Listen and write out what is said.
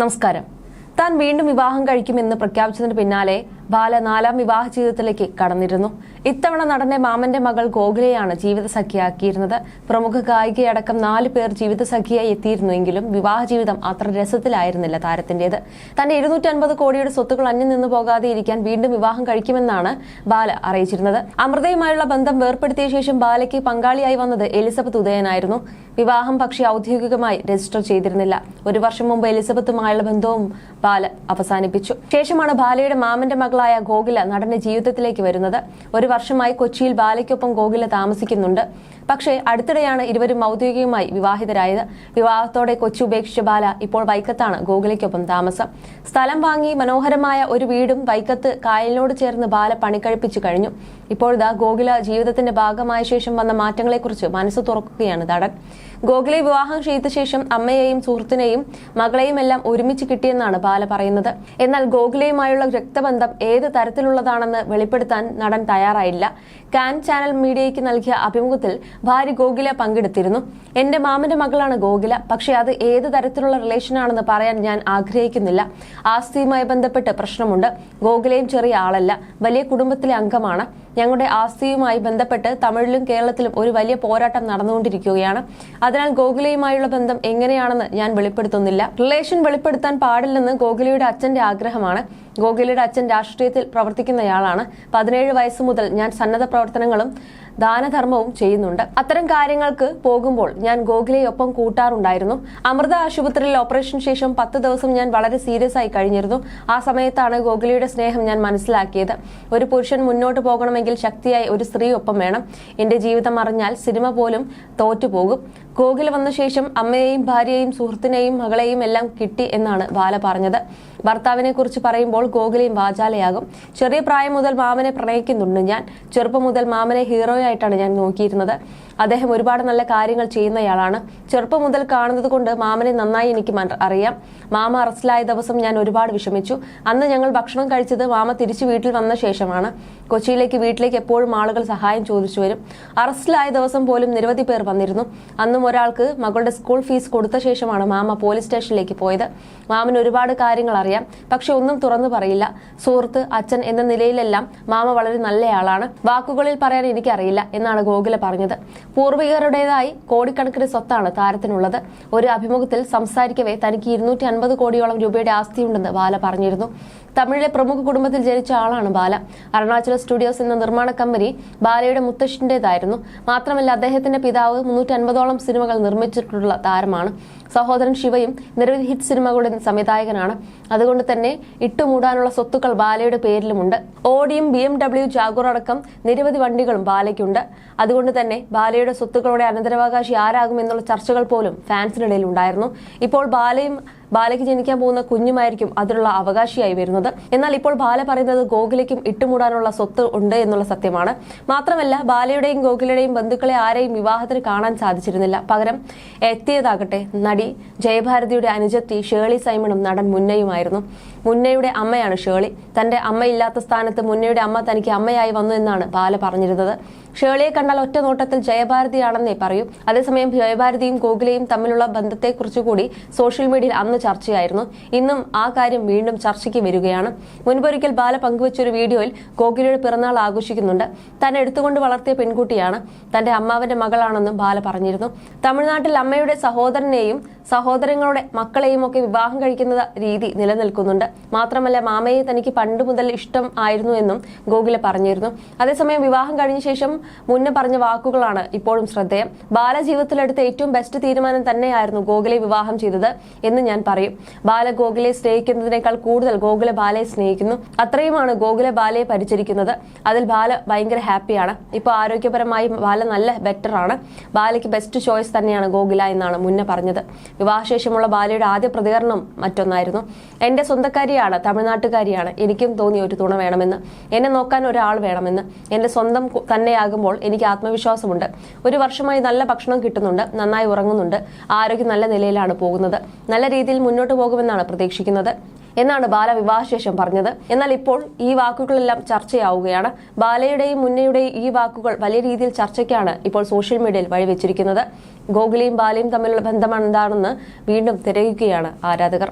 നമസ്കാരം. താൻ വീണ്ടും വിവാഹം കഴിക്കുമെന്ന് പ്രഖ്യാപിച്ചതിന് പിന്നാലെ ബാല നാലാം വിവാഹ ജീവിതത്തിലേക്ക് കടന്നിരുന്നു. ഇത്തവണ നടന്റെ മാമന്റെ മകൾ ഗോഖലെയാണ് ജീവിതസഖിയാക്കിയിരുന്നത്. പ്രമുഖ ഗായികയടക്കം നാല് പേർ ജീവിതസഖിയായി എത്തിയിരുന്നുവെങ്കിലും വിവാഹ ജീവിതം അത്ര രസത്തിലായിരുന്നില്ല താരത്തിന്റേത്. തന്റെ ഇരുന്നൂറ്റി അൻപത് കോടിയുടെ സ്വത്തുക്കൾ അന്യം നിന്ന് പോകാതെ ഇരിക്കാൻ വീണ്ടും വിവാഹം കഴിക്കുമെന്നാണ് ബാല അറിയിച്ചിരുന്നത്. അമൃതയുമായുള്ള ബന്ധം വേർപ്പെടുത്തിയ ശേഷം ബാലയ്ക്ക് പങ്കാളിയായി വന്നത് എലിസബത്ത് ഉദയനായിരുന്നു. വിവാഹം പക്ഷേ ഔദ്യോഗികമായി രജിസ്റ്റർ ചെയ്തിരുന്നില്ല. ഒരു വർഷം മുമ്പ് എലിസബത്തുമായുള്ള ബന്ധവും ബാല അവസാനിപ്പിച്ചു. ശേഷമാണ് ബാലയുടെ മാമന്റെ മകളായ ഗോകുല നടന്റെ ജീവിതത്തിലേക്ക് വരുന്നത്. ഒരു വർഷമായി കൊച്ചിയിൽ ബാലയ്ക്കൊപ്പം ഗോകുല താമസിക്കുന്നുണ്ട്. പക്ഷേ അടുത്തിടെയാണ് ഇരുവരും ഔദ്യോഗികമായി വിവാഹിതരായത്. വിവാഹത്തോടെ കൊച്ചി ഉപേക്ഷിച്ച ബാല ഇപ്പോൾ വൈക്കത്താണ് ഗോകുലയ്ക്കൊപ്പം താമസം. സ്ഥലം വാങ്ങി മനോഹരമായ ഒരു വീടും വൈക്കത്ത് കായലിനോട് ചേർന്ന് ബാല പണിക്കഴിപ്പിച്ചു കഴിഞ്ഞു. ഇപ്പോഴിതാ ഗോകുല ജീവിതത്തിന്റെ ഭാഗമായ ശേഷം വന്ന മാറ്റങ്ങളെക്കുറിച്ച് മനസ്സ് തുറക്കുകയാണ് നടൻ. ഗോകുലെ വിവാഹം ചെയ്ത ശേഷം അമ്മയെയും സുഹൃത്തിനെയും മകളെയും എല്ലാം ഒരുമിച്ച് കിട്ടിയെന്നാണ് ബാല പറയുന്നത്. എന്നാൽ ഗോകുലയുമായുള്ള രക്തബന്ധം ഏത് തരത്തിലുള്ളതാണെന്ന് വെളിപ്പെടുത്താൻ നടൻ തയ്യാറായില്ല. കാൻ ചാനൽ മീഡിയയ്ക്ക് നൽകിയ അഭിമുഖത്തിൽ ഭാര്യ ഗോകുല പങ്കെടുത്തിരുന്നു. എന്റെ മാമന്റെ മകളാണ് ഗോകുല പക്ഷേ അത് ഏത് തരത്തിലുള്ള റിലേഷനാണെന്ന് പറയാൻ ഞാൻ ആഗ്രഹിക്കുന്നില്ല. ആസ്തിയുമായി ബന്ധപ്പെട്ട് പ്രശ്നമുണ്ട്. ഗോകുലയും ചെറിയ ആളല്ല. വലിയ കുടുംബത്തിലെ അംഗമാണ്. ഞങ്ങളുടെ ആസ്തിയുമായി ബന്ധപ്പെട്ട് തമിഴിലും കേരളത്തിലും ഒരു വലിയ പോരാട്ടം നടന്നുകൊണ്ടിരിക്കുകയാണ്. അതിനാൽ ഗോകുലയുമായുള്ള ബന്ധം എങ്ങനെയാണെന്ന് ഞാൻ വെളിപ്പെടുത്തുന്നില്ല. റിലേഷൻ വെളിപ്പെടുത്താൻ പാടില്ലെന്ന് ഗോകുലയുടെ അച്ഛന്റെ ആഗ്രഹമാണ്. ഗോകുലയുടെ അച്ഛൻ രാഷ്ട്രീയത്തിൽ പ്രവർത്തിക്കുന്നയാളാണ്. പതിനേഴ് വയസ്സ് മുതൽ ഞാൻ സന്നദ്ധ പ്രവർത്തനങ്ങളും ദാനധർമ്മവും ചെയ്യുന്നുണ്ട്. അത്തരം കാര്യങ്ങൾക്ക് പോകുമ്പോൾ ഞാൻ ഗോകുലയൊപ്പം കൂട്ടാറുണ്ടായിരുന്നു. അമൃത ആശുപത്രിയിൽ ഓപ്പറേഷൻ ശേഷം പത്ത് ദിവസം ഞാൻ വളരെ സീരിയസ് ആയി കഴിഞ്ഞിരുന്നു. ആ സമയത്താണ് ഗോകുലയുടെ സ്നേഹം ഞാൻ മനസ്സിലാക്കിയത്. ഒരു പുരുഷൻ മുന്നോട്ട് പോകണമെങ്കിൽ ശക്തിയായി ഒരു സ്ത്രീ ഒപ്പം വേണം. എന്റെ ജീവിതം അറിഞ്ഞാൽ സിനിമ പോലും തോറ്റുപോകും. ഗോകുല വന്ന ശേഷം അമ്മയെയും ഭാര്യയെയും സുഹൃത്തിനെയും മകളെയും എല്ലാം കിട്ടി എന്നാണ് ബാല പറഞ്ഞത്. ഭർത്താവിനെ കുറിച്ച് പറയുമ്പോൾ ഗോകുലയും വാചാലയാകും. ചെറിയ പ്രായം മുതൽ മാമനെ പ്രണയിക്കുന്നുണ്ട് ഞാൻ. ചെറുപ്പം മുതൽ മാമനെ ഹീറോയായിട്ടാണ് ഞാൻ നോക്കിയിരുന്നത്. അദ്ദേഹം ഒരുപാട് നല്ല കാര്യങ്ങൾ ചെയ്യുന്നയാളാണ്. ചെറുപ്പം മുതൽ കാണുന്നത് കൊണ്ട് മാമനെ നന്നായി എനിക്ക് അറിയാം. മാമ അറസ്റ്റിലായ ദിവസം ഞാൻ ഒരുപാട് വിഷമിച്ചു. അന്ന് ഞങ്ങൾ ഭക്ഷണം കഴിച്ചത് മാമ തിരിച്ചു വീട്ടിൽ വന്ന ശേഷമാണ്. കൊച്ചിയിലേക്ക് വീട്ടിലേക്ക് എപ്പോഴും ആളുകൾ സഹായം ചോദിച്ചു വരും. അറസ്റ്റിലായ ദിവസം പോലും നിരവധി പേർ വന്നിരുന്നു. അന്നും ഒരാൾക്ക് മകളുടെ സ്കൂൾ ഫീസ് കൊടുത്ത ശേഷമാണ് മാമ പോലീസ് സ്റ്റേഷനിലേക്ക് പോയത്. മാമന് ഒരുപാട് കാര്യങ്ങൾ അറിയാം. പക്ഷെ ഒന്നും തുറന്നു പറയില്ല. സുഹൃത്ത് അച്ഛൻ എന്ന നിലയിലെല്ലാം മാമ വളരെ നല്ലയാളാണ്. വാക്കുകളിൽ പറയാൻ എനിക്കറിയില്ല എന്നാണ് ഗോകുല പറഞ്ഞത്. പൂർവികരുടേതായി കോടിക്കണക്കിന് സ്വത്താണ് താരത്തിനുള്ളത്. ഒരു അഭിമുഖത്തിൽ സംസാരിക്കവേ തനിക്ക് ഇരുന്നൂറ്റി അൻപത് കോടിയോളം രൂപയുടെ ആസ്തിയുണ്ടെന്ന് ബാല പറഞ്ഞിരുന്നു. തമിഴിലെ പ്രമുഖ കുടുംബത്തിൽ ജനിച്ച ആളാണ് ബാല. അരുണാചല സ്റ്റുഡിയോസ് എന്ന നിർമ്മാണ കമ്പനി ബാലയുടെ മുത്തശ്ശിന്റേതായിരുന്നു. മാത്രമല്ല അദ്ദേഹത്തിന്റെ പിതാവ് മുന്നൂറ്റി അൻപതോളം സിനിമകൾ നിർമ്മിച്ചിട്ടുള്ള താരമാണ്. സഹോദരൻ ശിവയും നിരവധി ഹിറ്റ് സിനിമകളുടെ സംവിധായകനാണ്. അതുകൊണ്ട് തന്നെ ഇട്ടുമൂടാനുള്ള സ്വത്തുക്കൾ ബാലയുടെ പേരിലുമുണ്ട്. ഓഡിയും ബി എം ഡബ്ല്യു ജാഗോർ അടക്കം നിരവധി വണ്ടികളും ബാലയ്ക്കുണ്ട്. അതുകൊണ്ട് തന്നെ ബാലയുടെ സ്വത്തുക്കളുടെ അനന്തരാവകാശി ആരാകുമെന്നുള്ള ചർച്ചകൾ പോലും ഫാൻസിനിടയിൽ ഉണ്ടായിരുന്നു. ഇപ്പോൾ ബാലയും ബാലയ്ക്ക് ജനിക്കാൻ പോകുന്ന കുഞ്ഞുമായിരിക്കും അതിനുള്ള അവകാശിയായി വരുന്നത്. എന്നാൽ ഇപ്പോൾ ബാല പറയുന്നത് ഗോകുലയ്ക്കും ഇട്ടുമൂടാനുള്ള സ്വത്ത് ഉണ്ട് എന്നുള്ള സത്യമാണ്. മാത്രമല്ല ബാലയുടെയും ഗോകുലയുടെയും ബന്ധുക്കളെ ആരെയും വിവാഹത്തിന് കാണാൻ സാധിച്ചിരുന്നില്ല. പകരം എത്തിയതാകട്ടെ നടി ജയഭാരതിയുടെ അനുജത്തി ഷേളി സൈമണും നടൻ മുന്നയുമായിരുന്നു. മുന്നയുടെ അമ്മയാണ് ഷേളി. തന്റെ അമ്മയില്ലാത്ത സ്ഥാനത്ത് മുന്നയുടെ അമ്മ തനിക്ക് അമ്മയായി വന്നു എന്നാണ് ബാല പറഞ്ഞിരുന്നത്. ഷേളിയെ കണ്ടാൽ ഒറ്റ നോട്ടത്തിൽ ജയഭാരതിയാണെന്നേ പറയൂ. അതേസമയം ജയഭാരതിയും ഗോകുലയും തമ്മിലുള്ള ബന്ധത്തെക്കുറിച്ച് കൂടി സോഷ്യൽ മീഡിയയിൽ അന്ന് ചർച്ചയായിരുന്നു. ഇന്നും ആ കാര്യം വീണ്ടും ചർച്ചയ്ക്ക് വരികയാണ്. മുൻപൊരിക്കൽ ബാല പങ്കുവച്ചൊരു വീഡിയോയിൽ കോകിലയുടെ പിറന്നാൾ ആഘോഷിക്കുന്നുണ്ട്. തന്നെ എടുത്തുകൊണ്ട് വളർത്തിയ പെൺകുട്ടിയാണ്. തന്റെ അമ്മാവന്റെ മകളാണെന്നും ബാല പറഞ്ഞിരുന്നു. തമിഴ്നാട്ടിൽ അമ്മയുടെ സഹോദരനെയും സഹോദരങ്ങളുടെ മക്കളെയും ഒക്കെ വിവാഹം കഴിക്കുന്ന രീതി നിലനിൽക്കുന്നുണ്ട്. മാത്രമല്ല മാമയെ തനിക്ക് പണ്ട് മുതൽ ഇഷ്ടം ആയിരുന്നു എന്നും ഗോകുല പറഞ്ഞിരുന്നു. അതേസമയം വിവാഹം കഴിഞ്ഞ ശേഷം മുന്നേ പറഞ്ഞ വാക്കുകളാണ് ഇപ്പോഴും ശ്രദ്ധേയം. ബാലജീവിതത്തിലെടുത്ത ഏറ്റവും ബെസ്റ്റ് തീരുമാനം തന്നെയായിരുന്നു ഗോകുലെ വിവാഹം ചെയ്തത് എന്ന് ഞാൻ പറയും. ബാല ഗോകുലെ സ്നേഹിക്കുന്നതിനേക്കാൾ കൂടുതൽ ഗോകുല ബാലയെ സ്നേഹിക്കുന്നു. അത്രയുമാണ് ഗോകുല ബാലയെ പരിചരിക്കുന്നത്. അതിൽ ബാല ഭയങ്കര ഹാപ്പിയാണ് ഇപ്പോൾ ആരോഗ്യപരമായി ബാല നല്ല ബെറ്റർ ആണ്. ബാലയ്ക്ക് ബെസ്റ്റ് ചോയ്സ് തന്നെയാണ് ഗോകുല എന്നാണ് മുന്നേ പറഞ്ഞത്. വിവാഹശേഷമുള്ള ബാലയുടെ ആദ്യ പ്രതികരണം മറ്റൊന്നായിരുന്നു. എന്റെ സ്വന്തക്കാരിയാണ് തമിഴ്നാട്ടുകാരിയാണ്. എനിക്കും തോന്നി ഒരു തുണ വേണമെന്ന്. എന്നെ നോക്കാൻ ഒരാൾ വേണമെന്ന്. എന്റെ സ്വന്തം തന്നെയാകുമ്പോൾ എനിക്ക് ആത്മവിശ്വാസമുണ്ട്. ഒരു വർഷമായി നല്ല ഭക്ഷണം കിട്ടുന്നുണ്ട്. നന്നായി ഉറങ്ങുന്നുണ്ട്. ആരോഗ്യം നല്ല നിലയിലാണ് പോകുന്നത്. നല്ല രീതിയിൽ മുന്നോട്ട് പോകുമെന്നാണ് പ്രതീക്ഷിക്കുന്നത്. എന്നാണ് ബാല വിവാഹശേഷം പറഞ്ഞത്. എന്നാൽ ഇപ്പോൾ ഈ വാക്കുകളെല്ലാം ചർച്ചയാവുകയാണ്. ബാലയുടെയും മുന്നയുടെയും ഈ വാക്കുകൾ വലിയ രീതിയിൽ ചർച്ചയ്ക്കാണ് ഇപ്പോൾ സോഷ്യൽ മീഡിയയിൽ വഴിവെച്ചിരിക്കുന്നത്. ഗോകുലിയും ബാലയും തമ്മിലുള്ള ബന്ധം എന്താണെന്ന് വീണ്ടും തിരയുകയാണ് ആരാധകർ.